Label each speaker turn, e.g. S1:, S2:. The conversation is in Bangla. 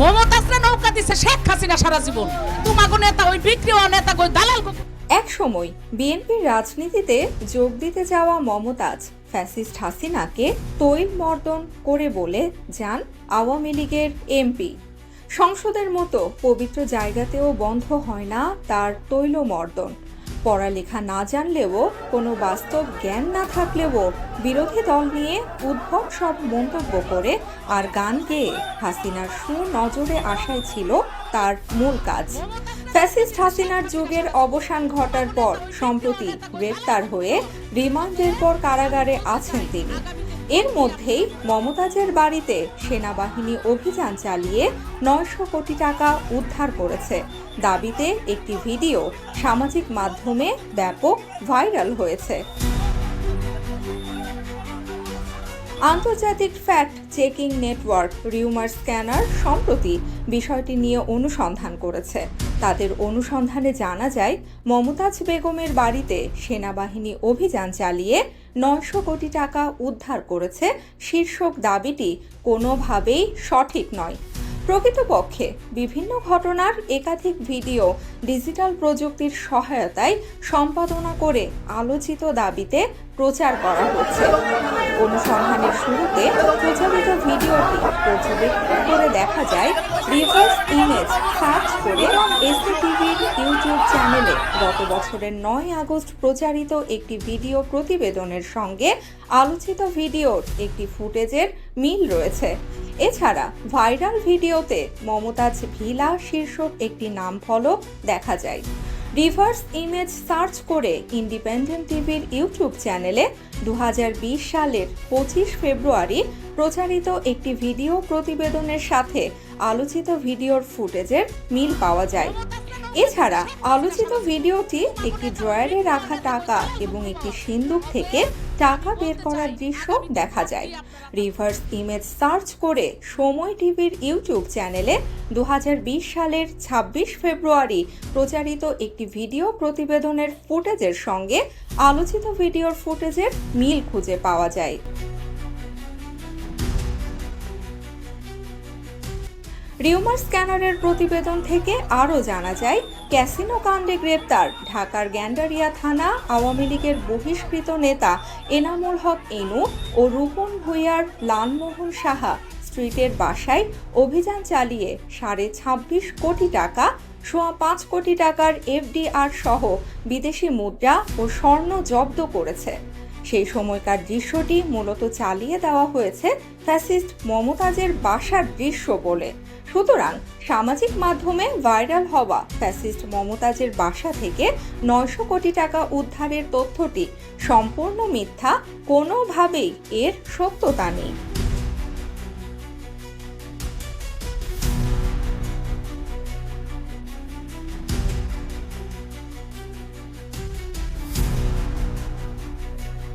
S1: মমতাজরা নৌকা দিছে শেখ হাসিনা সারা জীবন। তোমাগো নেতা, ওই বিক্রি নেতা কই? দালাল
S2: এক সময় বিএনপির রাজনীতিতে যোগ দিতে যাওয়া মমতাজ ফ্যাসিস্ট হাসিনাকে তৈল মর্দন করে বলে যান আওয়ামী লীগের এমপি। সংসদের মতো পবিত্র জায়গাতেও বন্ধ হয় না তার তৈল মর্দন পড়ালেখা না জানলেও, কোনো বাস্তব জ্ঞান না থাকলেও বিরোধী দল নিয়ে উদ্ভব সব মন্তব্য করে আর গান গেয়ে হাসিনার সুনজরে আসায় ছিল তার মূল কাজ। ফ্যাসিস্ট হাসিনার যুগের অবসান ঘটার পর, সম্প্রতি গ্রেফতার হয়ে রিমান্ডের পর কারাগারে আছেন তিনি। এর মধ্যেই মমতাজের বাড়িতে সেনাবাহিনী অভিযান চালিয়ে নয়শো কোটি টাকা উদ্ধার করেছে। দাবিতে একটি ভিডিও সামাজিক মাধ্যমে ব্যাপক ভাইরাল হয়েছে। আন্তর্জাতিক fact checking network rumour scanner সম্প্রতি বিষয়টি নিয়ে অনুসন্ধান করেছে। তাদের অনুসন্ধানে জানা যায়, মমতাজ বেগমের বাড়িতে সেনাবাহিনী অভিযান চালিয়ে নয়শো কোটি টাকা উদ্ধার করেছে শীর্ষক দাবিটি কোনোভাবেই সঠিক নয়। প্রকৃতপক্ষে বিভিন্ন ঘটনার একাধিক ভিডিও ডিজিটাল প্রযুক্তির সহায়তায় সম্পাদনা করে আলোচিত দাবিতে প্রচার করা হচ্ছে। অনুসন্ধানের শুরুতে প্রচারিত ভিডিওটি পর্যবেক্ষণ দেখা যায় রিভার্স ইমেজ সার্চ করে এসিটিভির ইউটিউব চ্যানেলে। গত বছরের নয় আগস্ট প্রচারিত একটি ভিডিও প্রতিবেদনের সঙ্গে আলোচিত ভিডিওর একটি ফুটেজের মিল রয়েছে। এছাড়া ভাইরাল ভিডিওতে মমতাজ ভিলা শীর্ষক একটি নাম ফলক দেখা যায়। রিভার্স ইমেজ সার্চ করে ইন্ডিপেন্ডেন্ট টিভির ইউটিউব চ্যানেলে দু হাজার বিশ সালের পঁচিশ ফেব্রুয়ারি প্রচারিত একটি ভিডিও প্রতিবেদনের সাথে আলোচিত ভিডিওর ফুটেজের মিল পাওয়া যায়। এছাড়া আলোচিত ভিডিওটি একটি ড্রয়ারে রাখা টাকা এবং একটি সিন্দুক থেকে টাকা বের করার দৃশ্য দেখা যায়। রিভার্স ইমেজ সার্চ করে সময় টিভির ইউটিউব চ্যানেলে দু হাজার বিশ সালের ২৬ ফেব্রুয়ারি প্রচারিত একটি ভিডিও প্রতিবেদনের ফুটেজের সঙ্গে আলোচিত ভিডিওর ফুটেজের মিল খুঁজে পাওয়া যায়। রিউমার স্ক্যানারের প্রতিবেদন থেকে আরও জানা যায়, ক্যাসিনো কাণ্ডে গ্রেপ্তার ঢাকার গ্যান্ডারিয়া থানা আওয়ামী লীগের বহিষ্কৃত নেতা এনামুল হক এনু ও রূপন ভূঁইয়ার লালমোহন সাহা স্ট্রিটের বাসায় অভিযান চালিয়ে সাড়ে ছাব্বিশ কোটি টাকা, সোয়া পাঁচ কোটি টাকার এফডিআর সহ বিদেশি মুদ্রা ও স্বর্ণ জব্দ করেছে। সেই সময়কার দৃশ্যটি মূলত চালিয়ে দেওয়া হয়েছে ফ্যাসিস্ট মমতাজের বাসার দৃশ্য বলে। সুতরাং সামাজিক মাধ্যমে ভাইরাল হওয়া ফ্যাসিস্ট মমতাজের বাসা থেকে নয়শো কোটি টাকা উদ্ধারের তথ্যটি সম্পূর্ণ মিথ্যা, কোনোভাবেই এর সত্যতা নেই।